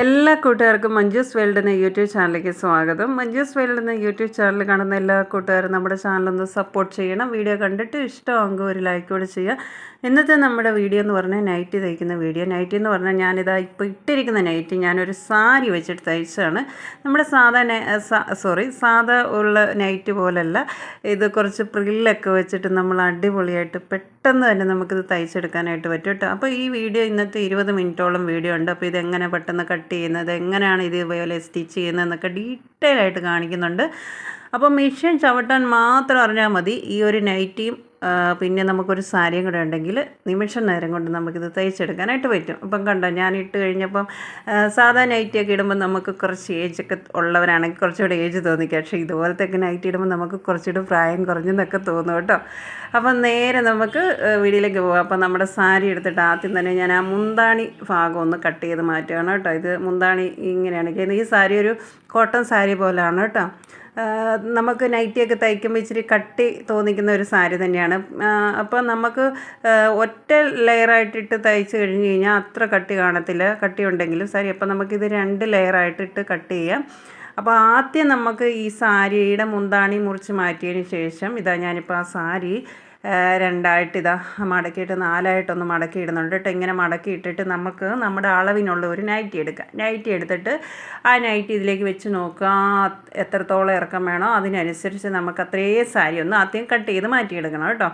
എല്ലാ കൂട്ടുകാർക്കും മഞ്ജുസ് വേൾഡ് എന്ന യൂട്യൂബ് ചാനലിലേക്ക് സ്വാഗതം. മഞ്ജുസ് വേൾഡ് എന്ന യൂട്യൂബ് ചാനൽ കാണുന്ന എല്ലാ കൂട്ടുകാരും നമ്മുടെ ചാനലൊന്ന് സപ്പോർട്ട് ചെയ്യണം. വീഡിയോ കണ്ടിട്ട് ഇഷ്ടമാകുമ്പോൾ ഒരു ലൈക്ക് കൂടെ ചെയ്യുക. ഇന്നത്തെ നമ്മുടെ വീഡിയോ എന്ന് പറഞ്ഞാൽ നൈറ്റി തയ്ക്കുന്ന വീഡിയോ നൈറ്റി എന്ന് പറഞ്ഞാൽ ഞാനിതാ ഇപ്പോൾ ഇട്ടിരിക്കുന്ന നൈറ്റി ഞാനൊരു സാരി വെച്ചിട്ട് തയ്ച്ചാണ് നമ്മുടെ സാധാ സോറി സാധാ ഉള്ള നൈറ്റ് പോലല്ല. ഇത് കുറച്ച് പ്രില്ലൊക്കെ വെച്ചിട്ട് നമ്മൾ അടിപൊളിയായിട്ട് പെട്ടെന്ന് തന്നെ നമുക്കിത് തയ്ച്ചെടുക്കാനായിട്ട് പറ്റും കേട്ടോ. അപ്പോൾ ഈ വീഡിയോ ഇന്നത്തെ ഇരുപത് മിനിറ്റോളം വീഡിയോ ഉണ്ട്. അപ്പോൾ ഇതെങ്ങനെ പെട്ടെന്ന് കട്ട് ചെയ്യുന്നത് എങ്ങനെയാണ് ഇത് ഇതുപോലെ സ്റ്റിച്ച് ചെയ്യുന്നതെന്നൊക്കെ ഡീറ്റെയിൽ ആയിട്ട് കാണിക്കുന്നുണ്ട്. അപ്പോൾ മെഷീൻ ചവിട്ടാൻ മാത്രം അറിഞ്ഞാൽ മതി. ഈ ഒരു നൈറ്റിയും പിന്നെ നമുക്കൊരു സാരിയും കൂടെ ഉണ്ടെങ്കിൽ നിമിഷ നേരം കൊണ്ട് നമുക്കിത് തയ്ച്ചെടുക്കാനായിട്ട് പറ്റും. അപ്പം കണ്ടോ ഞാൻ ഇട്ട് കഴിഞ്ഞപ്പം സാധാ നൈറ്റിയൊക്കെ ഇടുമ്പോൾ നമുക്ക് കുറച്ച് ഏജൊക്കെ ഉള്ളവരാണെങ്കിൽ കുറച്ചുകൂടെ ഏജ് തോന്നിക്കുക പക്ഷേ ഇതുപോലത്തെ നൈറ്റ് ഇടുമ്പോൾ നമുക്ക് കുറച്ചുകൂടെ പ്രായം കുറഞ്ഞെന്നൊക്കെ തോന്നും കേട്ടോ. അപ്പം നേരെ നമുക്ക് വീടിലേക്ക് പോകാം. അപ്പം നമ്മുടെ സാരി എടുത്തിട്ട് ആദ്യം തന്നെ ഞാൻ ആ മുന്താണി ഭാഗം ഒന്ന് കട്ട് ചെയ്ത് മാറ്റുകയാണ് കേട്ടോ. ഇത് മുന്താണി ഇങ്ങനെയാണ് ഈ സാരി ഒരു കോട്ടൺ സാരി പോലെയാണ് കേട്ടോ. നമുക്ക് നൈറ്റിയൊക്കെ തയ്ക്കുമ്പോൾ ഇച്ചിരി കട്ടി തോന്നിക്കുന്ന ഒരു സാരി തന്നെയാണ്. അപ്പോൾ നമുക്ക് ഒറ്റ ലെയറായിട്ടിട്ട് തയ്ച്ച് കഴിഞ്ഞ് കഴിഞ്ഞാൽ അത്ര കട്ടി കാണത്തില്ല. കട്ടി ഉണ്ടെങ്കിലും സാരി. അപ്പോൾ നമുക്കിത് രണ്ട് ലെയറായിട്ടിട്ട് കട്ട് ചെയ്യാം. അപ്പോൾ ആദ്യം നമുക്ക് ഈ സാരിയുടെ മുന്താണി മുറിച്ച് മാറ്റിയതിന് ശേഷം ഇതാ ഞാനിപ്പോൾ ആ സാരി രണ്ടായിട്ട് ഇതാ മടക്കിയിട്ട് നാലായിട്ടൊന്ന് മടക്കി ഇടുന്നുണ്ട് കേട്ടോ. ഇങ്ങനെ മടക്കി ഇട്ടിട്ട് നമുക്ക് നമ്മുടെ അളവിനുള്ള ഒരു നൈറ്റി എടുക്കാം. നൈറ്റി എടുത്തിട്ട് ആ നൈറ്റി ഇതിലേക്ക് വെച്ച് നോക്കുക. എത്രത്തോളം ഇറക്കം വേണോ അതിനനുസരിച്ച് നമുക്ക് അത്രയും സാരി ഒന്ന് ആദ്യം കട്ട് ചെയ്ത് മാറ്റിയെടുക്കണം കേട്ടോ.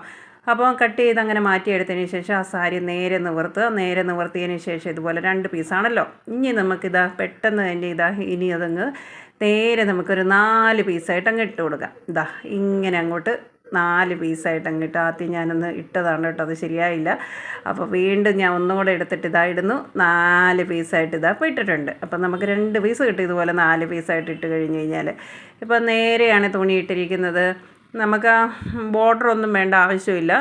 അപ്പോൾ കട്ട് ചെയ്ത് അങ്ങനെ മാറ്റിയെടുത്തതിന് ശേഷം ആ സാരി നേരെ നിവർത്തുക. നേരെ നിവർത്തിയതിന് ശേഷം ഇതുപോലെ രണ്ട് പീസാണല്ലോ ഇനി നമുക്കിതാ പെട്ടെന്ന് തന്നെ ഇതാ ഇനി അതങ്ങ് നേരെ നമുക്കൊരു നാല് പീസായിട്ട് അങ്ങ് ഇട്ട് കൊടുക്കാം. ഇതാ ഇങ്ങനെ അങ്ങോട്ട് നാല് പീസായിട്ട് അങ്ങിട്ട് ആദ്യം ഞാനൊന്ന് ഇട്ടതാണ് കേട്ടോ അത് ശരിയായില്ല. അപ്പോൾ വീണ്ടും ഞാൻ ഒന്നും കൂടെ എടുത്തിട്ട് ഇതാ ഇടുന്നു. നാല് പീസായിട്ട് ഇതാ അപ്പോൾ ഇട്ടിട്ടുണ്ട്. അപ്പം നമുക്ക് രണ്ട് പീസ് കിട്ടി ഇതുപോലെ നാല് പീസായിട്ട് ഇട്ട് കഴിഞ്ഞ് കഴിഞ്ഞാൽ ഇപ്പം നേരെയാണ് തുണി ഇട്ടിരിക്കുന്നത്. നമുക്ക് ആ ബോർഡർ ഒന്നും വേണ്ട ആവശ്യമില്ല.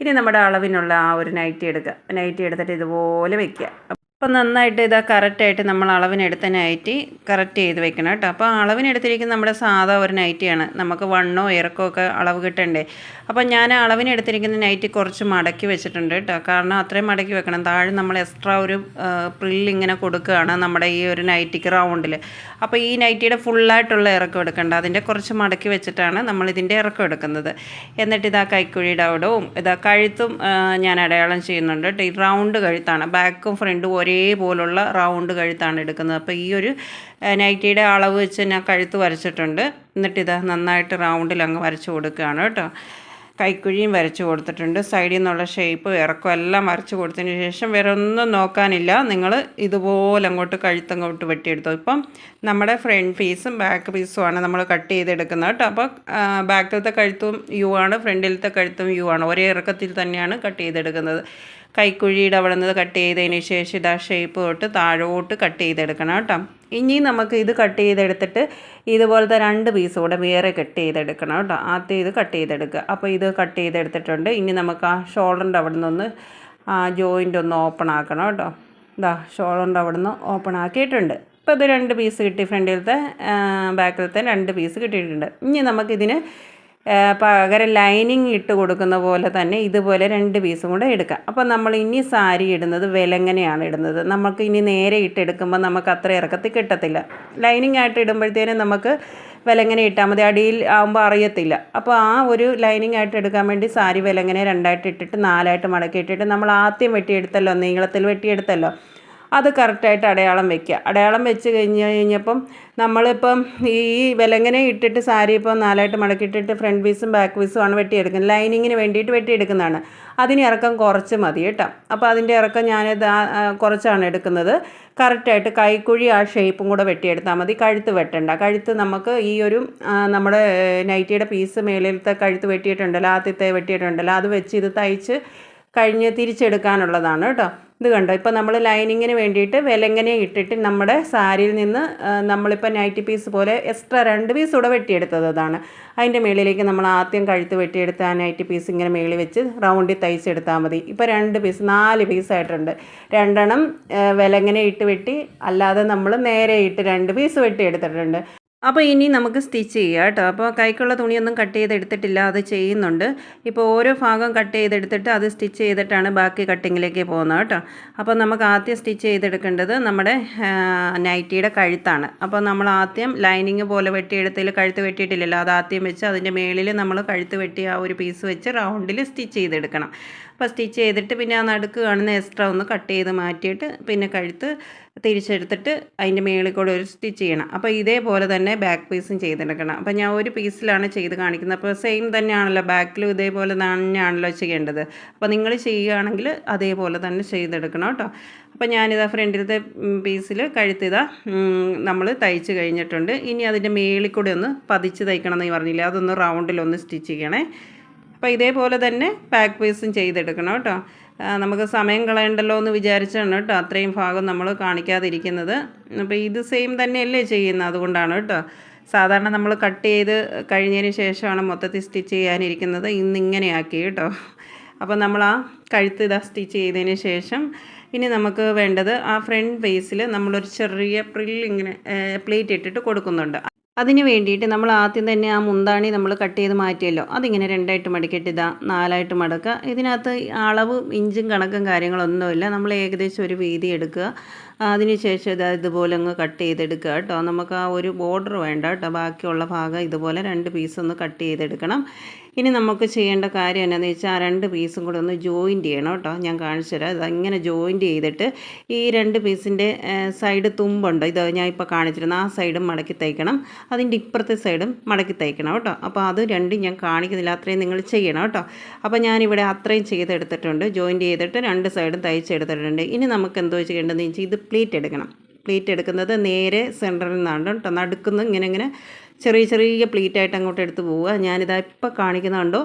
ഇനി നമ്മുടെ അളവിനുള്ള ആ ഒരു നൈറ്റി എടുക്കുക. നൈറ്റി എടുത്തിട്ട് ഇതുപോലെ വയ്ക്കുക അപ്പോൾ നന്നായിട്ട് ഇതാ കറക്റ്റായിട്ട് നമ്മൾ അളവിനെടുത്ത നൈറ്റി കറക്റ്റ് ചെയ്ത് വെക്കണം കേട്ടോ. അപ്പോൾ അളവിനെടുത്തിരിക്കുന്ന നമ്മുടെ സാധാ ഒരു നൈറ്റിയാണ് നമുക്ക് വണ്ണോ ഇറക്കോ ഒക്കെ അളവ് കിട്ടണ്ടേ? അപ്പോൾ ഞാൻ അളവിനെടുത്തിരിക്കുന്ന നൈറ്റി കുറച്ച് മടക്കി വെച്ചിട്ടുണ്ട് കേട്ടോ. കാരണം അത്രയും മടക്കി വെക്കണം. താഴെ നമ്മൾ എക്സ്ട്രാ ഒരു പ്രില്ല് ഇങ്ങനെ കൊടുക്കുകയാണ് നമ്മുടെ ഈ ഒരു നൈറ്റിക്ക് റൗണ്ടിൽ അപ്പോൾ ഈ നൈറ്റിയുടെ ഫുള്ളായിട്ടുള്ള ഇറക്കം എടുക്കേണ്ട. അതിന്റെ കുറച്ച് മടക്കി വെച്ചിട്ടാണ് നമ്മൾ ഇതിന്റെ ഇറക്കം എടുക്കുന്നത്. എന്നിട്ട് ഇതാ കൈക്കുഴിയുടെ അവിടവും ഇതാ കഴുത്തും ഞാൻ അടയാളം ചെയ്യുന്നുണ്ട് ഈ റൗണ്ട് കഴുത്താണ്. ബാക്കും ഫ്രണ്ടും ഒരേപോലുള്ള റൗണ്ട് കഴുത്താണ് എടുക്കുന്നത്. അപ്പോൾ ഈ ഒരു നൈറ്റിയുടെ അളവ് വെച്ച് ഞാൻ കഴുത്ത് വരച്ചിട്ടുണ്ട്. എന്നിട്ട് നന്നായിട്ട് റൗണ്ടിൽ അങ്ങ് വരച്ച് കൊടുക്കുകയാണ് കേട്ടോ. കൈക്കുഴിയും വരച്ച് കൊടുത്തിട്ടുണ്ട്. സൈഡിൽ നിന്നുള്ള ഷേപ്പ് ഇറക്കം എല്ലാം വരച്ച് കൊടുത്തതിന് ശേഷം വേറെ ഒന്നും നോക്കാനില്ല. നിങ്ങൾ ഇതുപോലെ അങ്ങോട്ട് കഴുത്തങ്ങോട്ട് വെട്ടിയെടുത്തു. ഇപ്പം നമ്മുടെ ഫ്രണ്ട് പീസും ബാക്ക് പീസും ആണ് നമ്മൾ കട്ട് ചെയ്തെടുക്കുന്നത് കേട്ടോ. അപ്പോൾ ബാക്കിലത്തെ കഴുത്തും യു ആണ് ഫ്രണ്ടിലത്തെ കഴുത്തും യു ആണ്. ഒരേ ഇറക്കത്തിൽ തന്നെയാണ് കട്ട് ചെയ്തെടുക്കുന്നത്. കൈക്കുഴിയുടെ അവിടെ നിന്ന് കട്ട് ചെയ്തതിന് ശേഷം ഇതാ ഷേപ്പ് തൊട്ട് താഴോട്ട് കട്ട് ചെയ്തെടുക്കണം കേട്ടോ. ഇനി നമുക്ക് ഇത് കട്ട് ചെയ്തെടുത്തിട്ട് ഇതുപോലത്തെ രണ്ട് പീസ് കൂടെ വേറെ കട്ട് ചെയ്തെടുക്കണം കേട്ടോ. ആദ്യം ഇത് കട്ട് ചെയ്തെടുക്കുക. അപ്പോൾ ഇത് കട്ട് ചെയ്തെടുത്തിട്ടുണ്ട്. ഇനി നമുക്ക് ആ ഷോൾഡറിന്റെ അവിടെ നിന്ന് ആ ജോയിന്റ് ഒന്ന് ഓപ്പൺ ആക്കണം കേട്ടോ. ഇതാ ഷോൾഡറിന്റെ അവിടെ നിന്ന് ഓപ്പൺ ആക്കിയിട്ടുണ്ട്. ഇപ്പോൾ ഇത് രണ്ട് പീസ് കിട്ടി ഫ്രണ്ടിലത്തെ ബാക്കിലത്തെ രണ്ട് പീസ് കിട്ടിയിട്ടുണ്ട്. ഇനി നമുക്കിതിന് പകരം ലൈനിങ് ഇട്ട് കൊടുക്കുന്ന പോലെ തന്നെ ഇതുപോലെ രണ്ട് പീസും കൂടെ എടുക്കാം. അപ്പോൾ നമ്മൾ ഇനി സാരി ഇടുന്നത് വിലങ്ങനെയാണ് ഇടുന്നത്. നമുക്ക് ഇനി നേരെ ഇട്ടെടുക്കുമ്പോൾ നമുക്ക് അത്ര ഇറക്കത്തിൽ കിട്ടത്തില്ല. ലൈനിങ് ആയിട്ട് ഇടുമ്പോഴത്തേനും നമുക്ക് വിലങ്ങനെ ഇട്ടാൽ മതി. അടിയിൽ ആകുമ്പോൾ അറിയത്തില്ല. അപ്പോൾ ആ ഒരു ലൈനിങ് ആയിട്ട് എടുക്കാൻ വേണ്ടി സാരി വിലങ്ങനെ രണ്ടായിട്ട് ഇട്ടിട്ട് നാലായിട്ട് മടക്കി ഇട്ടിട്ട് നമ്മൾ ആദ്യം വെട്ടിയെടുത്തല്ലോ നീളത്തിൽ വെട്ടിയെടുത്തല്ലോ. അത് കറക്റ്റായിട്ട് അടയാളം വെക്കുക. അടയാളം വെച്ച് കഴിഞ്ഞ് കഴിഞ്ഞപ്പം നമ്മളിപ്പം ഈ വിലങ്ങനെ ഇട്ടിട്ട് സാരി ഇപ്പം നാലായിട്ട് മടക്കിയിട്ടിട്ട് ഫ്രണ്ട് പീസും ബാക്ക് പീസും ആണ് വെട്ടിയെടുക്കുന്നത്. ലൈനിങ്ങിന് വേണ്ടിയിട്ട് വെട്ടിയെടുക്കുന്നതാണ്. അതിന് ഇറക്കം കുറച്ച് മതി കേട്ടോ. അപ്പോൾ അതിന്റെ ഇറക്കം ഞാനിത് കുറച്ചാണ് എടുക്കുന്നത്. കറക്റ്റായിട്ട് കൈക്കുഴി ആ ഷേപ്പും കൂടെ വെട്ടിയെടുത്താൽ മതി. കഴുത്ത് വെട്ടണ്ട. കഴുത്ത് നമുക്ക് ഈ ഒരു നമ്മുടെ നൈറ്റിയുടെ പീസ് മേലിലത്തെ കഴുത്ത് വെട്ടിയിട്ടുണ്ടല്ലോ ആദ്യത്തെ വെട്ടിയിട്ടുണ്ടല്ലോ അത് വെച്ച് ഇത് തയ്ച്ച് കഴിഞ്ഞ് തിരിച്ചെടുക്കാനുള്ളതാണ് കേട്ടോ. ഇത് കണ്ടോ? ഇപ്പോൾ നമ്മൾ ലൈനിങ്ങിന് വേണ്ടിയിട്ട് വിലങ്ങനെ ഇട്ടിട്ട് നമ്മുടെ സാരിയിൽ നിന്ന് നമ്മളിപ്പോൾ നൈറ്റി പീസ് പോലെ എക്സ്ട്രാ രണ്ട് പീസ് കൂടെ വെട്ടിയെടുത്തത് അതാണ്. അതിന്റെ മേളിലേക്ക് നമ്മൾ ആദ്യം കഴുത്ത് വെട്ടിയെടുത്ത് ആ നൈറ്റി പീസ് ഇങ്ങനെ മേളിൽ വെച്ച് റൗണ്ടിൽ തയ്ച്ചെടുത്താൽ മതി. ഇപ്പോൾ രണ്ട് പീസ് നാല് പീസായിട്ടുണ്ട് രണ്ടെണ്ണം വിലങ്ങനെ ഇട്ട് വെട്ടി അല്ലാതെ നമ്മൾ നേരെ ഇട്ട് രണ്ട് പീസ് വെട്ടിയെടുത്തിട്ടുണ്ട്. അപ്പോൾ ഇനി നമുക്ക് സ്റ്റിച്ച് ചെയ്യാം കേട്ടോ. അപ്പോൾ കൈക്കുള്ള തുണിയൊന്നും കട്ട് ചെയ്തെടുത്തിട്ടില്ല. അത് ചെയ്യുന്നുണ്ട്. ഇപ്പോൾ ഓരോ ഭാഗം കട്ട് ചെയ്തെടുത്തിട്ട് അത് സ്റ്റിച്ച് ചെയ്തിട്ടാണ് ബാക്കി കട്ടിങ്ങിലേക്ക് പോകുന്നത് കേട്ടോ. അപ്പോൾ നമുക്ക് ആദ്യം സ്റ്റിച്ച് ചെയ്തെടുക്കേണ്ടത് നമ്മുടെ നൈറ്റിയുടെ കഴുത്താണ്. അപ്പോൾ നമ്മൾ ആദ്യം ലൈനിങ് പോലെ വെട്ടിയെടുത്തതിൽ കഴുത്ത് വെട്ടിയിട്ടില്ലല്ലോ. അത് ആദ്യം വെച്ച് അതിന്റെ മേളിൽ നമ്മൾ കഴുത്ത് വെട്ടി ആ ഒരു പീസ് വെച്ച് റൗണ്ടിൽ സ്റ്റിച്ച് ചെയ്തെടുക്കണം. അപ്പോൾ സ്റ്റിച്ച് ചെയ്തിട്ട് പിന്നെ ആ നടുക്ക് കാണുന്ന എക്സ്ട്രാ ഒന്ന് കട്ട് ചെയ്ത് മാറ്റിയിട്ട് പിന്നെ കഴുത്ത് തിരിച്ചെടുത്തിട്ട് അതിന്റെ മേളിൽ കൂടെ ഒരു സ്റ്റിച്ച് ചെയ്യണം. അപ്പോൾ ഇതേപോലെ തന്നെ ബാക്ക് പീസും ചെയ്തെടുക്കണം. അപ്പോൾ ഞാൻ ഒരു പീസിലാണ് ചെയ്ത് കാണിക്കുന്നത്. അപ്പോൾ സെയിം തന്നെയാണല്ലോ ബാക്കിലും ഇതേപോലെ തന്നെയാണല്ലോ ചെയ്യേണ്ടത്. അപ്പോൾ നിങ്ങൾ ചെയ്യുകയാണെങ്കിൽ അതേപോലെ തന്നെ ചെയ്തെടുക്കണം കേട്ടോ. അപ്പോൾ ഞാനിതാ ഫ്രണ്ടിലത്തെ പീസിൽ കഴുത്തിതാ നമ്മൾ തയ്ച്ച് കഴിഞ്ഞിട്ടുണ്ട്. ഇനി അതിന്റെ മേളിൽ കൂടെ ഒന്ന് പതിച്ച് തയ്ക്കണം എന്ന് പറഞ്ഞില്ല അതൊന്ന് റൗണ്ടിലൊന്ന് സ്റ്റിച്ച് ചെയ്യണേ. അപ്പോൾ ഇതേപോലെ തന്നെ പാക്ക് പീസും ചെയ്തെടുക്കണം കേട്ടോ. നമുക്ക് സമയം കളയണ്ടല്ലോ എന്ന് വിചാരിച്ചാണ് കേട്ടോ അത്രയും ഭാഗം നമ്മൾ കാണിക്കാതിരിക്കുന്നത്. അപ്പോൾ ഇത് സെയിം തന്നെയല്ലേ ചെയ്യുന്നത് അതുകൊണ്ടാണ് കേട്ടോ. സാധാരണ നമ്മൾ കട്ട് ചെയ്ത് കഴിഞ്ഞതിന് ശേഷമാണ് മൊത്തത്തിൽ സ്റ്റിച്ച് ചെയ്യാനിരിക്കുന്നത്. ഇന്നിങ്ങനെയാക്കി കേട്ടോ. അപ്പോൾ നമ്മൾ ആ കഴുത്ത് ഇതാ സ്റ്റിച്ച് ചെയ്തതിന് ശേഷം ഇനി നമുക്ക് വേണ്ടത് ആ ഫ്രണ്ട് ബേസിൽ നമ്മളൊരു ചെറിയ പ്രില്ല് ഇങ്ങനെ പ്ലേറ്റ് ഇട്ടിട്ട് കൊടുക്കുന്നുണ്ട്. അതിന് വേണ്ടിയിട്ട് നമ്മൾ ആദ്യം തന്നെ ആ മുന്താണി നമ്മൾ കട്ട് ചെയ്ത് മാറ്റിയല്ലോ. അതിങ്ങനെ രണ്ടായിട്ട് മടക്കിയിട്ട് ഇതാ നാലായിട്ട് മടക്കുക. ഇതിനകത്ത് അളവ് ഇഞ്ചും കണക്കും കാര്യങ്ങളൊന്നുമില്ല. നമ്മൾ ഏകദേശം ഒരു വീതി എടുക്കുക. അതിന് ശേഷം ഇതാ ഇതുപോലെ അങ്ങ് കട്ട് ചെയ്തെടുക്കുക കേട്ടോ. നമുക്ക് ആ ഒരു ബോർഡർ വേണ്ട കേട്ടോ. ബാക്കിയുള്ള ഭാഗം ഇതുപോലെ രണ്ട് പീസ് ഒന്ന് കട്ട് ചെയ്തെടുക്കണം. ഇനി നമുക്ക് ചെയ്യേണ്ട കാര്യം എന്നാന്ന് വെച്ചാൽ ആ രണ്ട് പീസും കൂടെ ഒന്ന് ജോയിന്റ് ചെയ്യണം കേട്ടോ. ഞാൻ കാണിച്ചു തരാം. ഇതങ്ങനെ ജോയിന്റ് ചെയ്തിട്ട് ഈ രണ്ട് പീസിന്റെ സൈഡ് തുമ്പുണ്ട്? ഇത് ഞാൻ ഇപ്പോൾ കാണിച്ചിരുന്നു. ആ സൈഡും മടക്കി തയ്ക്കണം. അതിന്റെ ഇപ്പുറത്തെ സൈഡും മടക്കി തയ്ക്കണം കേട്ടോ. അപ്പോൾ അത് രണ്ടും ഞാൻ കാണിക്കുന്നില്ല. അത്രയും നിങ്ങൾ ചെയ്യണം കേട്ടോ. അപ്പോൾ ഞാനിവിടെ അത്രയും ചെയ്തെടുത്തിട്ടുണ്ട്. ജോയിന്റ് ചെയ്തിട്ട് രണ്ട് സൈഡും തയ്ച്ചെടുത്തിട്ടുണ്ട്. ഇനി നമുക്ക് എന്തോ ചെയ്യേണ്ടതെന്ന് വെച്ചാൽ ഇത് പ്ലീറ്റ് എടുക്കണം. പ്ലീറ്റ് എടുക്കുന്നത് നേരെ സെന്ററിൽ നിന്നാണ് കേട്ടോ. നടുക്കുന്ന ഇങ്ങനെ ഇങ്ങനെ ചെറിയ ചെറിയ പ്ലീറ്റായിട്ട് അങ്ങോട്ട് എടുത്ത് പോവുക. ഞാനിതാ ഇപ്പോൾ കാണിക്കുന്നുണ്ടോ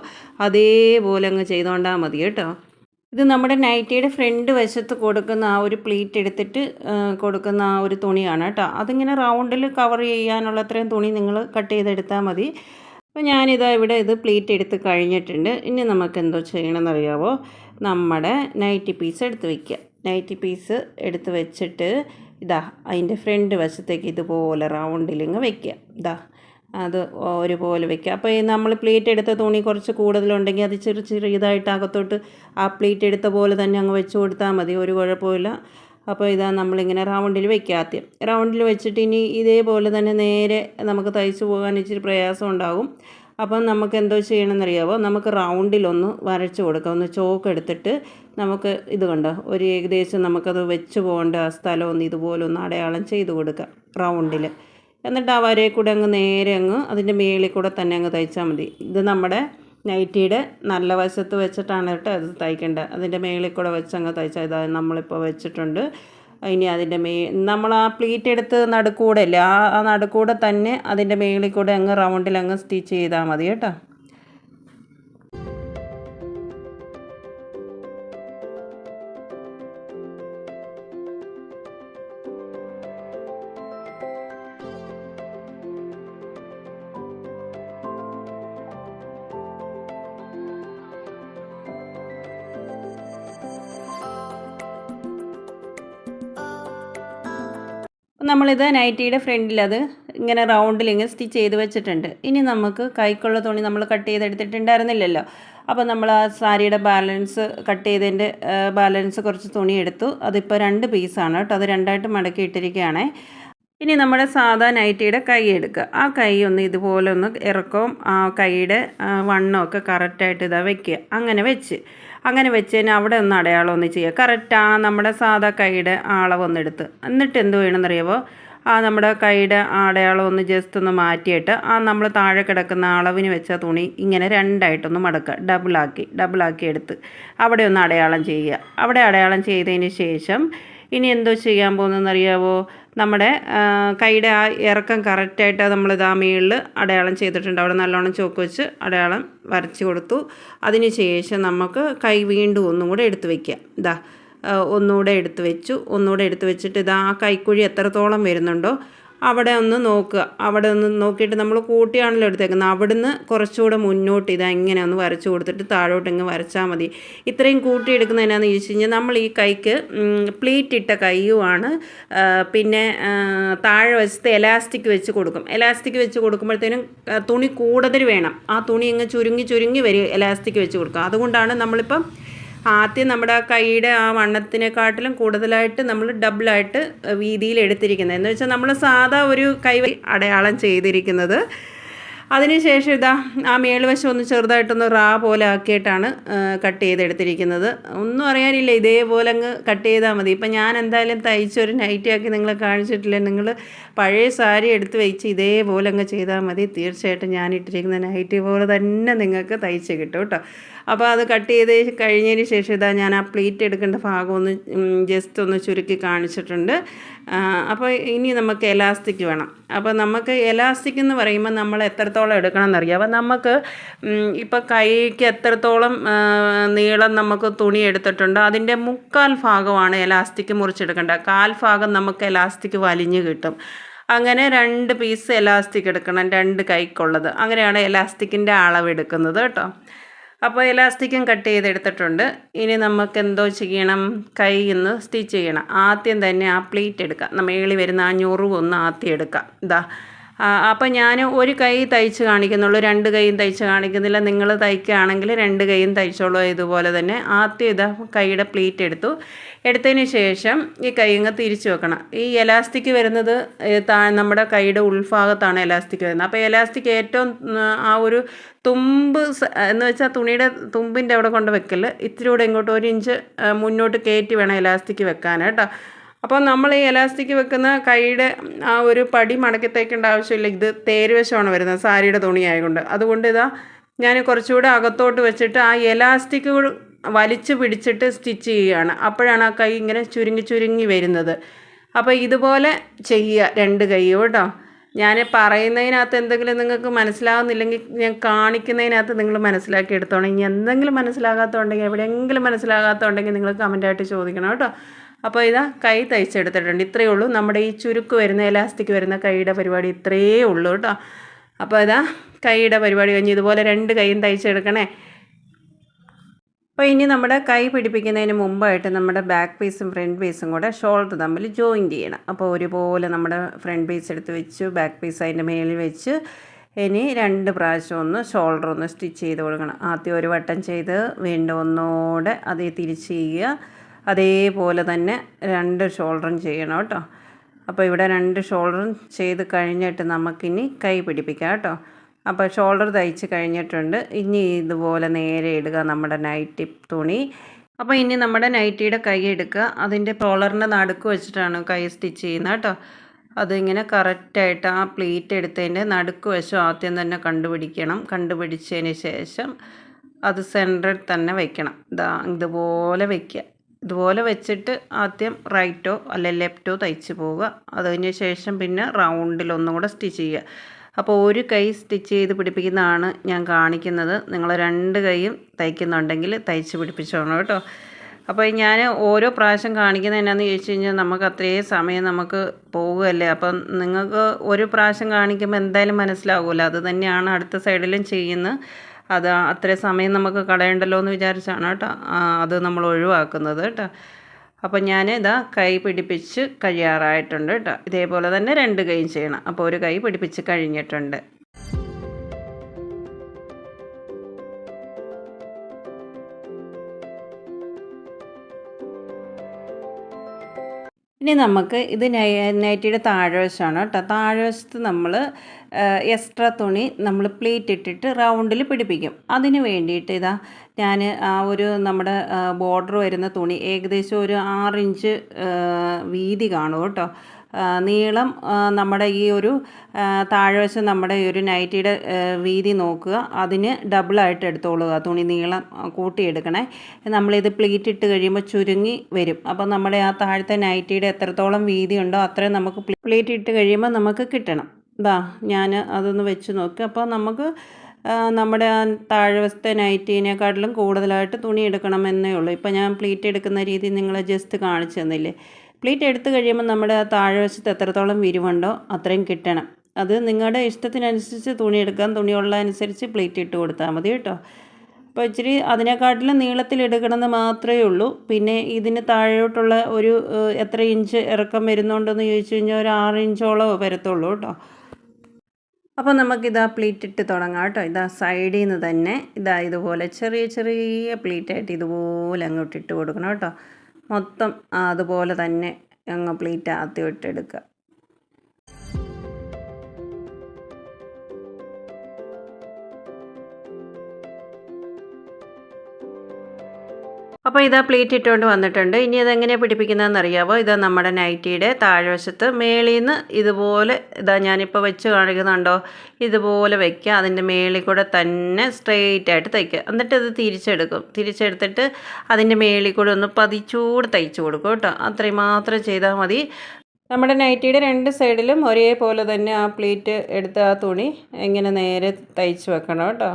അതേപോലെ അങ്ങ് ചെയ്തുകൊണ്ടാൽ മതി കേട്ടോ. ഇത് നമ്മുടെ നൈറ്റിയുടെ ഫ്രണ്ട് വശത്ത് കൊടുക്കുന്ന ആ ഒരു പ്ലീറ്റ് എടുത്തിട്ട് കൊടുക്കുന്ന ആ ഒരു തുണിയാണ് കേട്ടോ. അതിങ്ങനെ റൗണ്ടിൽ കവർ ചെയ്യാനുള്ള അത്രയും തുണി നിങ്ങൾ കട്ട് ചെയ്തെടുത്താൽ മതി. അപ്പോൾ ഞാനിതാ ഇവിടെ ഇത് പ്ലീറ്റ് എടുത്ത് കഴിഞ്ഞിട്ടുണ്ട്. ഇനി നമുക്ക് എന്തോ ചെയ്യണമെന്ന് അറിയാവോ നമ്മുടെ നൈറ്റി പീസ് എടുത്ത് വയ്ക്കുക നൈറ്റി പീസ് എടുത്ത് വെച്ചിട്ട് ഇതാ അതിന്റെ ഫ്രണ്ട് വശത്തേക്ക് ഇതുപോലെ റൗണ്ടിലിങ്ങ് വയ്ക്കുക ഇതാ അത് ഒരുപോലെ വെക്കുക. അപ്പോൾ ഈ നമ്മൾ പ്ലേറ്റ് എടുത്ത തുണി കുറച്ച് കൂടുതലുണ്ടെങ്കിൽ അത് ചെറു ചെറിയതായിട്ട് അകത്തോട്ട് ആ പ്ലേറ്റ് എടുത്ത പോലെ തന്നെ അങ്ങ് വെച്ച് കൊടുത്താൽ മതി. ഒരു കുഴപ്പമില്ല അപ്പോൾ ഇതാ നമ്മളിങ്ങനെ റൗണ്ടിൽ വെക്കുക ആദ്യം. റൗണ്ടിൽ വെച്ചിട്ട് ഇനി ഇതേപോലെ തന്നെ നേരെ നമുക്ക് തയ്ച്ചു പോകാൻ ഇച്ചിരി പ്രയാസം ഉണ്ടാകും. അപ്പം നമുക്ക് എന്തോ ചെയ്യണമെന്നറിയാവോ? നമുക്ക് റൗണ്ടിലൊന്ന് വരച്ച് കൊടുക്കാം. ഒന്ന് ചോക്ക് എടുത്തിട്ട് നമുക്ക് ഇത് കണ്ടോ? ഒരു ഏകദേശം നമുക്കത് വെച്ച് പോകേണ്ട ആ സ്ഥലം ഒന്ന് ഇതുപോലെ ഒന്ന് അടയാളം ചെയ്ത് കൊടുക്കാം റൗണ്ടിൽ. എന്നിട്ട് ആ വരയിൽ കൂടെ അങ്ങ് നേരെ അങ്ങ് അതിന്റെ മേളിൽ കൂടെ തന്നെ അങ്ങ് തയ്ച്ചാൽ മതി. ഇത് നമ്മുടെ നൈറ്റിയുടെ നല്ല വശത്ത് വെച്ചിട്ടാണ് കേട്ടോ അത് തയ്ക്കേണ്ടത്. അതിന്റെ മേളിൽ കൂടെ വെച്ച് അങ്ങ് തയ്ച്ചാൽ ഇതാ നമ്മളിപ്പോൾ വെച്ചിട്ടുണ്ട്. ഇനി അതിന്റെ മേ നമ്മൾ ആ പ്ലീറ്റ് എടുത്ത് നടുക്കൂടെ അല്ലേ? ആ ആ നടുക്കൂടെ തന്നെ അതിന്റെ മേളിൽ കൂടെ അങ്ങ് റൗണ്ടിൽ അങ്ങ് സ്റ്റിച്ച് ചെയ്താൽ മതി കേട്ടോ. നമ്മളിത് നൈറ്റിയുടെ ഫ്രണ്ടിൽ അത് ഇങ്ങനെ റൗണ്ടിൽ ഇങ്ങനെ സ്റ്റിച്ച് ചെയ്ത് വെച്ചിട്ടുണ്ട്. ഇനി നമുക്ക് കൈക്കുള്ള തുണി നമ്മൾ കട്ട് ചെയ്തെടുത്തിട്ടുണ്ടായിരുന്നില്ലല്ലോ. അപ്പോൾ നമ്മൾ ആ സാരിയുടെ ബാലൻസ് കട്ട് ചെയ്തതിന്റെ ബാലൻസ് കുറച്ച് തുണി എടുത്തു. അതിപ്പോൾ രണ്ട് പീസാണ് കേട്ടോ. അത് രണ്ടായിട്ട് മടക്കി ഇട്ടിരിക്കുകയാണേ. ഇനി നമ്മുടെ സാധാ നൈറ്റിയുടെ കൈ എടുക്കുക. ആ കൈ ഒന്ന് ഇതുപോലെ ഒന്ന് ഇറക്കവും കൈയുടെ വണ്ണമൊക്കെ കറക്റ്റായിട്ട് ഇതാ വെക്കുക. അങ്ങനെ വെച്ച്. അങ്ങനെ വെച്ച് കഴിഞ്ഞാൽ അവിടെ ഒന്ന് അടയാളം ഒന്ന് ചെയ്യുക. കറക്റ്റ് ആ നമ്മുടെ സാധാ കൈയുടെ അളവൊന്നെടുത്ത് എന്നിട്ട് എന്ത് വേണമെന്നറിയാമോ ആ നമ്മുടെ കൈയുടെ അടയാളം ഒന്ന് ജസ്റ്റ് ഒന്ന് മാറ്റിയിട്ട് ആ നമ്മൾ താഴെ കിടക്കുന്ന അളവിന് വെച്ച തുണി ഇങ്ങനെ രണ്ടായിട്ടൊന്ന് മടക്കുക. ഡബിളാക്കി ഡബിളാക്കി എടുത്ത് അവിടെ ഒന്ന് അടയാളം ചെയ്യുക. അവിടെ അടയാളം ചെയ്തതിന് ശേഷം ഇനി എന്തോ ചെയ്യാൻ പോകുന്നതെന്നറിയാവോ? നമ്മുടെ കൈയുടെ ആ ഇറക്കം കറക്റ്റായിട്ട് നമ്മൾ ആ മേളിൽ അടയാളം ചെയ്തിട്ടുണ്ട്. അവിടെ നല്ലോണം ചോക്ക് വെച്ച് അടയാളം വരച്ച് കൊടുത്തു. അതിന് ശേഷം നമുക്ക് കൈ വീണ്ടും ഒന്നും കൂടെ എടുത്ത് വയ്ക്കുക ഇതാ ഒന്നുകൂടെ എടുത്ത് വെച്ചു. ഒന്നുകൂടെ എടുത്ത് വെച്ചിട്ട് ഇതാ ആ കൈക്കുഴി എത്രത്തോളം വരുന്നുണ്ടോ അവിടെ ഒന്ന് നോക്കുക. അവിടെ ഒന്ന് നോക്കിയിട്ട് നമ്മൾ കൂട്ടിയാണല്ലോ എടുത്തേക്കുന്നത്. അവിടുന്ന് കുറച്ചുകൂടെ മുന്നോട്ട് ഇത് ഇങ്ങനെ ഒന്ന് വരച്ച് കൊടുത്തിട്ട് താഴോട്ട് ഇങ്ങ് വരച്ചാൽ മതി. ഇത്രയും കൂട്ടിയെടുക്കുന്നതിനാന്ന് ചോദിച്ചു കഴിഞ്ഞാൽ നമ്മൾ ഈ കൈക്ക് പ്ലീറ്റ് ഇട്ട കൈയുമാണ് പിന്നെ താഴെ വശത്ത് എലാസ്റ്റിക് വെച്ച് കൊടുക്കും. എലാസ്റ്റിക് വെച്ച് കൊടുക്കുമ്പോഴത്തേനും തുണി കൂടുതൽ വേണം. ആ തുണി ഇങ്ങ് ചുരുങ്ങി ചുരുങ്ങി വരും എലാസ്റ്റിക് വെച്ച് കൊടുക്കുക അതുകൊണ്ടാണ് നമ്മളിപ്പം ആദ്യം നമ്മുടെ കൈയുടെ ആ വണ്ണത്തിനെക്കാട്ടിലും കൂടുതലായിട്ട് നമ്മൾ ഡബിളായിട്ട് വീതിയിൽ എടുത്തിരിക്കുന്നത്. എന്ന് വെച്ചാൽ നമ്മൾ സാധാ ഒരു കൈ അടയാളം ചെയ്തിരിക്കുന്നത്. അതിനുശേഷം ഇതാ ആ മേൽവശം ഒന്ന് ചെറുതായിട്ടൊന്ന് റാ പോലെ ആക്കിയിട്ടാണ് കട്ട് ചെയ്തെടുത്തിരിക്കുന്നത്. ഒന്നും അറിയാനില്ല ഇതേപോലെ അങ്ങ് കട്ട് ചെയ്താൽ മതി. ഇപ്പം ഞാൻ എന്തായാലും തയ്ച്ചൊരു നൈറ്റി ആക്കി നിങ്ങളെ കാണിച്ചിട്ടില്ല? നിങ്ങൾ പഴയ സാരി എടുത്ത് വെച്ച് ഇതേപോലെ അങ്ങ് ചെയ്താൽ മതി. തീർച്ചയായിട്ടും ഞാൻ ഇട്ടിരിക്കുന്ന നൈറ്റി പോലെ തന്നെ നിങ്ങൾക്ക് തയ്ച്ച് കിട്ടും കേട്ടോ. അപ്പോൾ അത് കട്ട് ചെയ്ത് കഴിഞ്ഞതിന് ശേഷം ഇതാ ഞാൻ ആ പ്ലേറ്റ് എടുക്കേണ്ട ഭാഗം ഒന്ന് ജസ്റ്റ് ഒന്ന് ചുരുക്കി കാണിച്ചിട്ടുണ്ട്. അപ്പോൾ ഇനി നമുക്ക് എലാസ്റ്റിക് വേണം. അപ്പോൾ നമുക്ക് എലാസ്റ്റിക് എന്ന് പറയുമ്പോൾ നമ്മൾ എത്രത്തോളം എടുക്കണം എന്നറിയാം. അപ്പോൾ നമുക്ക് ഇപ്പോൾ കൈക്ക് എത്രത്തോളം നീളം നമുക്ക് തുണി എടുത്തിട്ടുണ്ട് അതിന്റെ മുക്കാൽ ഭാഗമാണ് എലാസ്റ്റിക് മുറിച്ചെടുക്കേണ്ടത്. കാൽ ഭാഗം നമുക്ക് എലാസ്റ്റിക് വലിഞ്ഞ് കിട്ടും. അങ്ങനെ രണ്ട് പീസ് എലാസ്റ്റിക് എടുക്കണം രണ്ട് കൈക്കുള്ളത്. അങ്ങനെയാണ് എലാസ്റ്റിക്കിന്റെ അളവ് എടുക്കുന്നത് കേട്ടോ. അപ്പോൾ എലാസ്റ്റിക്കും കട്ട് ചെയ്തെടുത്തിട്ടുണ്ട്. ഇനി നമുക്ക് എന്തോ ചെയ്യണം? കൈ ഇന്ന് സ്റ്റിച്ച് ചെയ്യണം. ആദ്യം തന്നെ ആ പ്ലീറ്റ് എടുക്കാം. ഏളി വരുന്ന ആ ഞൊറിവ് ഒന്ന് ആദ്യം എടുക്കാം. ഇതാ അപ്പോൾ ഞാൻ ഒരു കൈ തയ്ച്ച് കാണിക്കുന്നുള്ളൂ രണ്ട് കൈയും തയ്ച്ച് കാണിക്കുന്നില്ല. നിങ്ങൾ തയ്ക്കുകയാണെങ്കിൽ രണ്ട് കൈയും തയ്ച്ചോളൂ ഇതുപോലെ തന്നെ. ആദ്യം ഇതാ കൈയുടെ പ്ലീറ്റ് എടുത്തു. എടുത്തതിന് ശേഷം ഈ കൈ തിരിച്ചു വെക്കണം. ഈ എലാസ്റ്റിക് വരുന്നത് നമ്മുടെ കൈയുടെ ഉൾഭാഗത്താണ് എലാസ്റ്റിക് വരുന്നത്. അപ്പോൾ എലാസ്റ്റിക് ഏറ്റവും ആ ഒരു തുമ്പ് എന്ന് വെച്ചാൽ തുണിയുടെ തുമ്പിന്റെ അവിടെ കൊണ്ട് വെക്കൽ. ഇത്തിരി കൂടെ ഇങ്ങോട്ട് ഒരു ഇഞ്ച് മുന്നോട്ട് കയറ്റി വേണം എലാസ്റ്റിക് വെക്കാൻ കേട്ടോ അപ്പോൾ നമ്മൾ ഈ എലാസ്റ്റിക് വെക്കുന്ന കൈയുടെ ആ ഒരു പടി മടക്കി തയ്ക്കേണ്ട ആവശ്യമില്ല. ഇത് തേരുവശമാണ് വരുന്നത് സാരിയുടെ തുണി ആയതുകൊണ്ട് അതുകൊണ്ട് ഇതാ ഞാൻ കുറച്ചുകൂടെ അകത്തോട്ട് വെച്ചിട്ട് ആ എലാസ്റ്റിക് വലിച്ചു പിടിച്ചിട്ട് സ്റ്റിച്ച് ചെയ്യുകയാണ്. അപ്പോഴാണ് ആ കൈ ഇങ്ങനെ ചുരുങ്ങി ചുരുങ്ങി വരുന്നത്. അപ്പോൾ ഇതുപോലെ ചെയ്യുക രണ്ട് കൈയും കേട്ടോ. ഞാൻ പറയുന്നതിനകത്ത് എന്തെങ്കിലും നിങ്ങൾക്ക് മനസ്സിലാകുന്നില്ലെങ്കിൽ ഞാൻ കാണിക്കുന്നതിനകത്ത് നിങ്ങൾ മനസ്സിലാക്കി എടുത്തോണം ഇനി എന്തെങ്കിലും മനസ്സിലാകാത്തതുണ്ടെങ്കിൽ എവിടെയെങ്കിലും മനസ്സിലാകാത്തതുണ്ടെങ്കിൽ നിങ്ങൾ കമന്റായിട്ട് ചോദിക്കണം കേട്ടോ. അപ്പോൾ ഇതാ കൈ തയ്ച്ചെടുത്തിട്ടുണ്ട്. ഇത്രയേ ഉള്ളൂ. നമ്മുടെ ഈ ചുരുക്ക് വരുന്ന എലാസ്റ്റിക് വരുന്ന കൈയുടെ പരിപാടി ഇത്രയേ ഉള്ളൂ കേട്ടോ. അപ്പോൾ ഇതാ കൈയുടെ പരിപാടി കഴിഞ്ഞ് ഇതുപോലെ രണ്ട് കൈയും തയ്ച്ചെടുക്കണേ. അപ്പോൾ ഇനി നമ്മുടെ കൈ പിടിപ്പിക്കുന്നതിന് മുമ്പായിട്ട് നമ്മുടെ ബാക്ക് പീസും ഫ്രണ്ട് പീസും കൂടെ ഷോൾഡർ തമ്മിൽ ജോയിന്റ് ചെയ്യണം. അപ്പോൾ ഒരുപോലെ നമ്മുടെ ഫ്രണ്ട് പീസ് എടുത്ത് വെച്ച് ബാക്ക് പീസ് അതിന്റെ മേളിൽ വെച്ച് ഇനി രണ്ട് പ്രാവശ്യം ഒന്ന് ഷോൾഡർ ഒന്ന് സ്റ്റിച്ച് ചെയ്ത് കൊടുക്കണം. ആദ്യം ഒരു വട്ടം ചെയ്ത് വീണ്ടും ഒന്നുകൂടെ അതേ തിരിച്ച് ചെയ്യുക. അതേപോലെ തന്നെ രണ്ട് ഷോൾഡറും ചെയ്യണം കേട്ടോ. അപ്പോൾ ഇവിടെ രണ്ട് ഷോൾഡറും ചെയ്ത് കഴിഞ്ഞിട്ട് നമുക്കിനി കൈ പിടിപ്പിക്കാം കേട്ടോ. അപ്പോൾ ഷോൾഡർ തയ്ച്ച് കഴിഞ്ഞിട്ടുണ്ട്. ഇനി ഇതുപോലെ നേരെ ഇടുക നമ്മുടെ നൈറ്റി തുണി. അപ്പോൾ ഇനി നമ്മുടെ നൈറ്റിയുടെ കൈ എടുക്കുക. അതിന്റെ കോളറിന്റെ നടുക്ക് വെച്ചിട്ടാണ് കൈ സ്റ്റിച്ച് ചെയ്യുന്നത് കേട്ടോ. അതിങ്ങനെ കറക്റ്റായിട്ട് ആ പ്ലീറ്റ് എടുത്തതിന്റെ നടുക്ക് വശം ആദ്യം തന്നെ കണ്ടുപിടിക്കണം. കണ്ടുപിടിച്ചതിന് ശേഷം അത് സെന്ററിൽ തന്നെ വയ്ക്കണം ഇതാ ഇതുപോലെ വെക്കുക. ഇതുപോലെ വെച്ചിട്ട് ആദ്യം റൈറ്റോ അല്ലെ ലെഫ്റ്റോ തയ്ച്ച് പോവുക. അതിന് ശേഷം പിന്നെ റൗണ്ടിൽ ഒന്നും കൂടെ സ്റ്റിച്ച് ചെയ്യുക. അപ്പോൾ ഒരു കൈ സ്റ്റിച്ച് ചെയ്ത് പിടിപ്പിക്കുന്നതാണ് ഞാൻ കാണിക്കുന്നത്. നിങ്ങൾ രണ്ട് കൈയും തയ്ക്കുന്നുണ്ടെങ്കിൽ തയ്ച്ച് പിടിപ്പിച്ചോണം കേട്ടോ. അപ്പോൾ ഞാൻ ഓരോ പ്രാവശ്യം കാണിക്കുന്നത് എന്നാന്ന് ചോദിച്ചു കഴിഞ്ഞാൽ നമുക്ക് അത്രയും സമയം നമുക്ക് പോവുകയല്ലേ? അപ്പം നിങ്ങൾക്ക് ഒരു പ്രാവശ്യം കാണിക്കുമ്പോൾ എന്തായാലും മനസ്സിലാവുമല്ലോ അത് തന്നെയാണ് അടുത്ത സൈഡിലും ചെയ്യുന്നത്. അത് അത്രയും സമയം നമുക്ക് കളയണ്ടല്ലോ എന്ന് വിചാരിച്ചാണ് കേട്ടോ. അത് നമ്മൾ ഒഴിവാക്കുന്നത് കേട്ടോ. അപ്പോൾ ഞാൻ ഇതാ കൈ പിടിപ്പിച്ച് കഴിയാറായിട്ടുണ്ട് കേട്ടോ. ഇതേപോലെ തന്നെ രണ്ട് കൈയും ചെയ്യണം. അപ്പോൾ ഒരു കൈ പിടിപ്പിച്ച് കഴിഞ്ഞിട്ടുണ്ട്. ഇനി നമുക്ക് ഇത് നൈറ്റിയുടെ നൈറ്റിയുടെ താഴ്വശമാണ് കേട്ടോ. താഴ്വശത്ത് നമ്മൾ എക്സ്ട്രാ തുണി നമ്മൾ പ്ലേറ്റ് ഇട്ടിട്ട് റൗണ്ടിൽ പിടിപ്പിക്കും. അതിന് വേണ്ടിയിട്ട് ഇതാ ഞാൻ ആ ഒരു നമ്മുടെ ബോർഡർ വരുന്ന തുണി ഏകദേശം ഒരു ആറിഞ്ച് വീതി കാണും കേട്ടോ. നീളം നമ്മുടെ ഈ ഒരു താഴ്വശം നമ്മുടെ ഈ ഒരു നൈറ്റിയുടെ വീതി നോക്കുക. അതിന് ഡബിളായിട്ട് എടുത്തോളുക. തുണി നീളം കൂട്ടിയെടുക്കണേ. നമ്മളിത് പ്ലീറ്റ് ഇട്ട് കഴിയുമ്പോൾ ചുരുങ്ങി വരും. അപ്പോൾ നമ്മുടെ ആ താഴത്തെ നൈറ്റിയുടെ എത്രത്തോളം വീതി ഉണ്ടോ അത്രയും നമുക്ക് പ്ലീറ്റ് ഇട്ട് കഴിയുമ്പോൾ നമുക്ക് കിട്ടണം. ഇതാ ഞാൻ അതൊന്ന് വെച്ച് നോക്കി. അപ്പോൾ നമുക്ക് നമ്മുടെ ആ താഴ്വശത്തെ നൈറ്റീനെക്കാട്ടിലും കൂടുതലായിട്ട് തുണി എടുക്കണമെന്നേ ഉള്ളൂ. ഇപ്പോൾ ഞാൻ പ്ലീറ്റ് എടുക്കുന്ന രീതി നിങ്ങളെ ജസ്റ്റ് കാണിച്ചു തന്നില്ലേ? പ്ലീറ്റ് എടുത്തു കഴിയുമ്പോൾ നമ്മുടെ ആ താഴ്വശത്ത് എത്രത്തോളം വിരിവുണ്ടോ അത്രയും കിട്ടണം. അത് നിങ്ങളുടെ ഇഷ്ടത്തിനനുസരിച്ച് തുണി എടുക്കാം. തുണിയുള്ള അനുസരിച്ച് പ്ലീറ്റ് ഇട്ട് കൊടുത്താൽ മതി കേട്ടോ. അപ്പോൾ ഇച്ചിരി അതിനെക്കാട്ടിലും നീളത്തിൽ എടുക്കണമെന്ന് മാത്രമേ ഉള്ളൂ. പിന്നെ ഇതിന് താഴോട്ടുള്ള ഒരു എത്ര ഇഞ്ച് ഇറക്കം വരുന്നുണ്ടെന്ന് ചോദിച്ചു കഴിഞ്ഞാൽ ഒരു ആറ് ഇഞ്ചോളം വരത്തുള്ളൂ കേട്ടോ. അപ്പോൾ നമുക്കിതാ പ്ലീറ്റ് ഇട്ട് തുടങ്ങാം കേട്ടോ. ഇതാ സൈഡിൽ നിന്ന് തന്നെ ഇതാ ഇതുപോലെ ചെറിയ ചെറിയ പ്ലീറ്റായിട്ട് ഇതുപോലെ അങ്ങോട്ട് ഇട്ട് കൊടുക്കണം കേട്ടോ. മൊത്തം അതുപോലെ തന്നെ അങ്ങ് പ്ലീറ്റ് ആദ്യം ഇട്ടെടുക്കുക. അപ്പോൾ ഇതാ പ്ലേറ്റ് ഇട്ടുകൊണ്ട് വന്നിട്ടുണ്ട്. ഇനി അതെങ്ങനെയാണ് പിടിപ്പിക്കുന്നതെന്ന് അറിയാമോ ഇതാ നമ്മുടെ നൈറ്റിയുടെ താഴ്വശത്ത് മേളിൽ നിന്ന് ഇതുപോലെ ഇതാ ഞാനിപ്പോൾ വെച്ച് കാണിക്കുന്നുണ്ടോ? ഇതുപോലെ വയ്ക്കുക അതിന്റെ മേളിൽ കൂടെ തന്നെ സ്ട്രെയിറ്റ് ആയിട്ട് തയ്ക്കുക എന്നിട്ട് ഇത് തിരിച്ചെടുക്കും. തിരിച്ചെടുത്തിട്ട് അതിന്റെ മേളിൽ കൂടെ ഒന്ന് പതിച്ചൂടെ തയ്ച്ചു കൊടുക്കും കേട്ടോ. അത്രയും മാത്രം ചെയ്താൽ മതി. നമ്മുടെ നൈറ്റിയുടെ രണ്ട് സൈഡിലും ഒരേപോലെ തന്നെ ആ പ്ലേറ്റ് എടുത്ത് ആ തുണി എങ്ങനെ നേരെ തയ്ച്ച് വെക്കണം കേട്ടോ.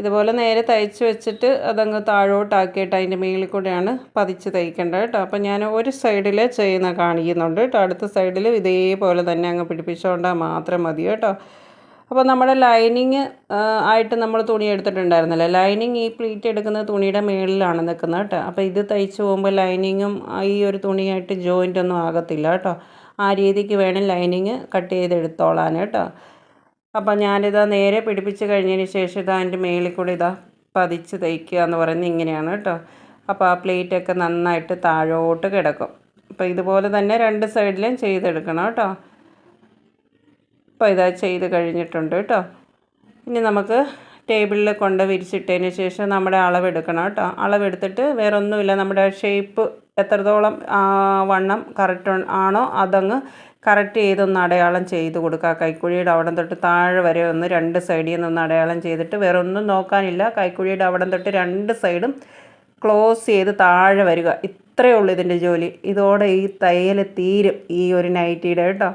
ഇതുപോലെ നേരെ തയ്ച്ച് വെച്ചിട്ട് അതങ്ങ് താഴോട്ടാക്കിയിട്ട് അതിന്റെ മേളിൽ കൂടെയാണ് പതിച്ച് തയ്ക്കേണ്ടത് കേട്ടോ. അപ്പോൾ ഞാൻ ഒരു സൈഡിൽ ചെയ്യുന്ന കാണിക്കുന്നുണ്ട് കേട്ടോ. അടുത്ത സൈഡിൽ ഇതേപോലെ തന്നെ അങ്ങ് പിടിപ്പിച്ചുകൊണ്ടാൽ മാത്രം മതി കേട്ടോ. അപ്പോൾ നമ്മുടെ ലൈനിങ് ആയിട്ട് നമ്മൾ തുണി എടുത്തിട്ടുണ്ടായിരുന്നല്ലോ? ലൈനിങ് ഈ പ്ലീറ്റ് എടുക്കുന്ന തുണിയുടെ മേളിലാണ് നിൽക്കുന്നത് കേട്ടോ. അപ്പോൾ ഇത് തയ്ച്ച് പോകുമ്പോൾ ലൈനിങ്ങും ഈ ഒരു തുണിയായിട്ട് ജോയിന്റ് ഒന്നും ആകത്തില്ല കേട്ടോ. ആ രീതിക്ക് വേണം ലൈനിങ് കട്ട് ചെയ്തെടുത്തോളാൻ കേട്ടോ. അപ്പോൾ ഞാനിതാ നേരെ പിടിപ്പിച്ച് കഴിഞ്ഞതിന് ശേഷം ഇതാ അതിന്റെ മേളിൽ കൂടി ഇതാ പതിച്ച് തയ്ക്കുക എന്ന് പറയുന്നത് ഇങ്ങനെയാണ് കേട്ടോ. അപ്പോൾ ആ പ്ലേറ്റൊക്കെ നന്നായിട്ട് താഴോട്ട് കിടക്കും. അപ്പോൾ ഇതുപോലെ തന്നെ രണ്ട് സൈഡിലും ചെയ്തെടുക്കണം കേട്ടോ. അപ്പോൾ ഇതാ ചെയ്ത് കഴിഞ്ഞിട്ടുണ്ട് കേട്ടോ. ഇനി നമുക്ക് ടേബിളിൽ കൊണ്ട് വിരിച്ചിട്ടതിന് ശേഷം നമ്മുടെ അളവെടുക്കണം കേട്ടോ. അളവെടുത്തിട്ട് വേറെ ഒന്നുമില്ല നമ്മുടെ ഷേപ്പ് എത്രത്തോളം വണ്ണം കറക്റ്റ് ആണോ അതങ്ങ് കറക്റ്റ് ചെയ്തൊന്ന് അടയാളം ചെയ്ത് കൊടുക്കുക കൈക്കുഴിയുടെ അവിടം തൊട്ട് താഴെ വരെ ഒന്ന് രണ്ട് സൈഡിൽ നിന്ന് അടയാളം ചെയ്തിട്ട് വേറെ ഒന്നും നോക്കാനില്ല. കൈക്കുഴിയുടെ അവിടം തൊട്ട് രണ്ട് സൈഡും ക്ലോസ് ചെയ്ത് താഴെ വരിക. ഇത്രയേ ഉള്ളൂ ഇതിന്റെ ജോലി. ഇതോടെ ഈ തയ്യൽ തീരും ഈ ഒരു നൈറ്റിയുടെ കേട്ടോ.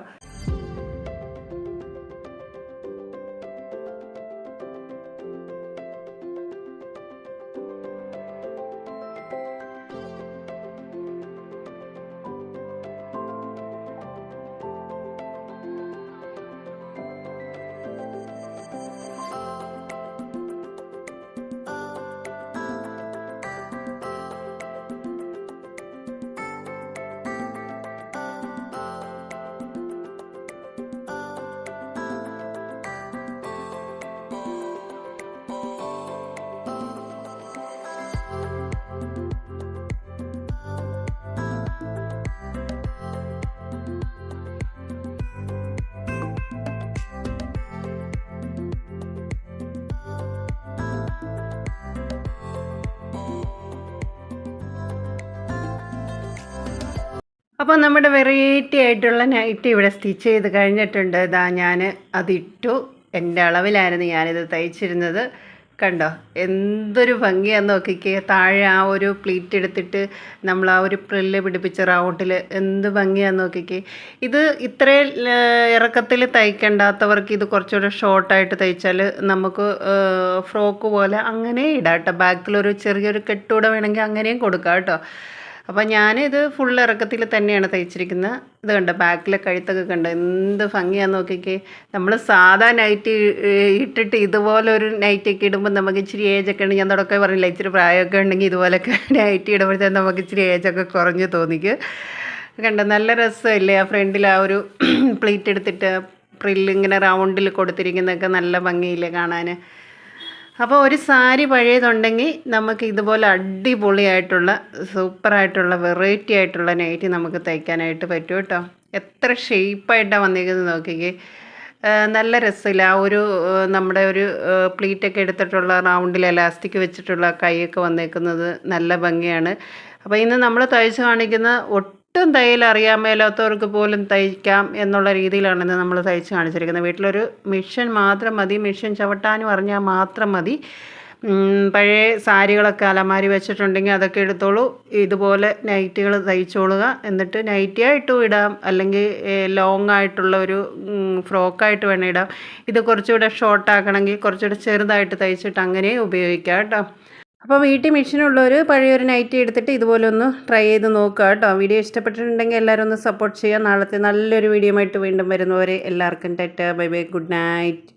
അപ്പോൾ നമ്മുടെ വെറൈറ്റി ആയിട്ടുള്ള നൈറ്റ് ഇവിടെ സ്റ്റിച്ച് ചെയ്ത് കഴിഞ്ഞിട്ടുണ്ട്. ഇതാ ഞാൻ അതിട്ടു. എന്റെ അളവിലായിരുന്നു ഞാനിത് തയ്ച്ചിരുന്നത്. കണ്ടോ? എന്തൊരു ഭംഗിയാന്ന് നോക്കിക്കേ. താഴെ ആ ഒരു പ്ലീറ്റ് എടുത്തിട്ട് നമ്മൾ ആ ഒരു പ്രില്ല് പിടിപ്പിച്ച റൗണ്ടിൽ എന്ത് ഭംഗിയാന്ന് നോക്കിക്കേ. ഇത് ഇത്രയും ഇറക്കത്തിൽ തയ്ക്കണ്ടാത്തവർക്ക് ഇത് കുറച്ചുകൂടെ ഷോർട്ടായിട്ട് തയ്ച്ചാൽ നമുക്ക് ഫ്രോക്ക് പോലെ അങ്ങനെ ഇടാം കേട്ടോ. ബാക്കിലൊരു ചെറിയൊരു കെട്ടൂടെ വേണമെങ്കിൽ അങ്ങനെയും കൊടുക്കാം കേട്ടോ. അപ്പോൾ ഞാനിത് ഫുൾ ഇറക്കത്തിൽ തന്നെയാണ് തയ്ച്ചിരിക്കുന്നത് ഇത് കണ്ടോ? ബാക്കിലെ കഴുത്തൊക്കെ കണ്ടോ? എന്ത് ഭംഗിയാന്ന് നോക്കിക്കേ. നമ്മൾ സാധാ നൈറ്റ് ഇട്ടിട്ട് ഇതുപോലെ ഒരു നൈറ്റൊക്കെ ഇടുമ്പോൾ നമുക്ക് ഇച്ചിരി ഏജൊക്കെ ഉണ്ട്. ഞാൻ തുടക്കം പറഞ്ഞില്ല ഇച്ചിരി പ്രായമൊക്കെ ഉണ്ടെങ്കിൽ ഇതുപോലൊക്കെ നൈറ്റ് ഇടുമ്പോഴത്തേക്കും നമുക്ക് ഇച്ചിരി ഏജൊക്കെ കുറഞ്ഞ് തോന്നിക്ക്. കണ്ടോ? നല്ല രസമല്ലേ ആ ഫ്രണ്ടിൽ ആ ഒരു പ്ലേറ്റ് എടുത്തിട്ട് പ്രില്ലിങ്ങനെ റൗണ്ടിൽ കൊടുത്തിരിക്കുന്നതൊക്കെ നല്ല ഭംഗിയില്ലേ കാണാൻ അപ്പോൾ ഒരു സാരി പഴയതുണ്ടെങ്കിൽ നമുക്ക് ഇതുപോലെ അടിപൊളിയായിട്ടുള്ള സൂപ്പറായിട്ടുള്ള വെറൈറ്റി ആയിട്ടുള്ള നൈറ്റി നമുക്ക് തയ്ക്കാനായിട്ട് പറ്റും കേട്ടോ എത്ര ഷേപ്പായിട്ടാണ് വന്നിരിക്കുന്നത് നോക്കിക്കേ. നല്ല രസമില്ല. ആ ഒരു നമ്മുടെ ഒരു പ്ലീറ്റൊക്കെ എടുത്തിട്ടുള്ള റൗണ്ടിൽ എലാസ്റ്റിക് വെച്ചിട്ടുള്ള കൈയൊക്കെ വന്നേക്കുന്നത് നല്ല ഭംഗിയാണ്. അപ്പോൾ ഇന്ന് നമ്മൾ തയ്ച്ച് കാണിക്കുന്ന ഒട്ടും തയ്യൽ അറിയാൻ മേലാത്തവർക്ക് പോലും തയ്ക്കാം എന്നുള്ള രീതിയിലാണ് ഇന്ന് നമ്മൾ തയ്ച്ച് കാണിച്ചിരിക്കുന്നത്. വീട്ടിലൊരു മിഷൻ മാത്രം മതി മിഷൻ ചവിട്ടാനും അറിഞ്ഞാൽ മാത്രം മതി. പഴയ സാരികളൊക്കെ അലമാരി വെച്ചിട്ടുണ്ടെങ്കിൽ അതൊക്കെ എടുത്തോളൂ. ഇതുപോലെ നൈറ്റികൾ തയ്ച്ചോളുക. എന്നിട്ട് നൈറ്റിയായിട്ടും ഇടാം. അല്ലെങ്കിൽ ലോങ് ആയിട്ടുള്ള ഒരു ഫ്രോക്കായിട്ട് വേണം ഇടാം. ഇത് കുറച്ചുകൂടെ ഷോർട്ടാക്കണമെങ്കിൽ കുറച്ചുകൂടെ ചെറുതായിട്ട് തയ്ച്ചിട്ട് അങ്ങനെ ഉപയോഗിക്കാം കേട്ടോ. അപ്പോൾ വീട്ടിൽ മെഷീനുള്ളവർ പഴയൊരു നൈറ്റി എടുത്തിട്ട് ഇതുപോലെ ഒന്ന് ട്രൈ ചെയ്ത് നോക്കുക കേട്ടോ. വീഡിയോ ഇഷ്ടപ്പെട്ടിട്ടുണ്ടെങ്കിൽ എല്ലാവരും ഒന്ന് സപ്പോർട്ട് ചെയ്യുക. നാളത്തെ നല്ലൊരു വീഡിയോ ആയിട്ട് വീണ്ടും വരുന്നവരെ എല്ലാവർക്കും tata. Bye bye. Good night.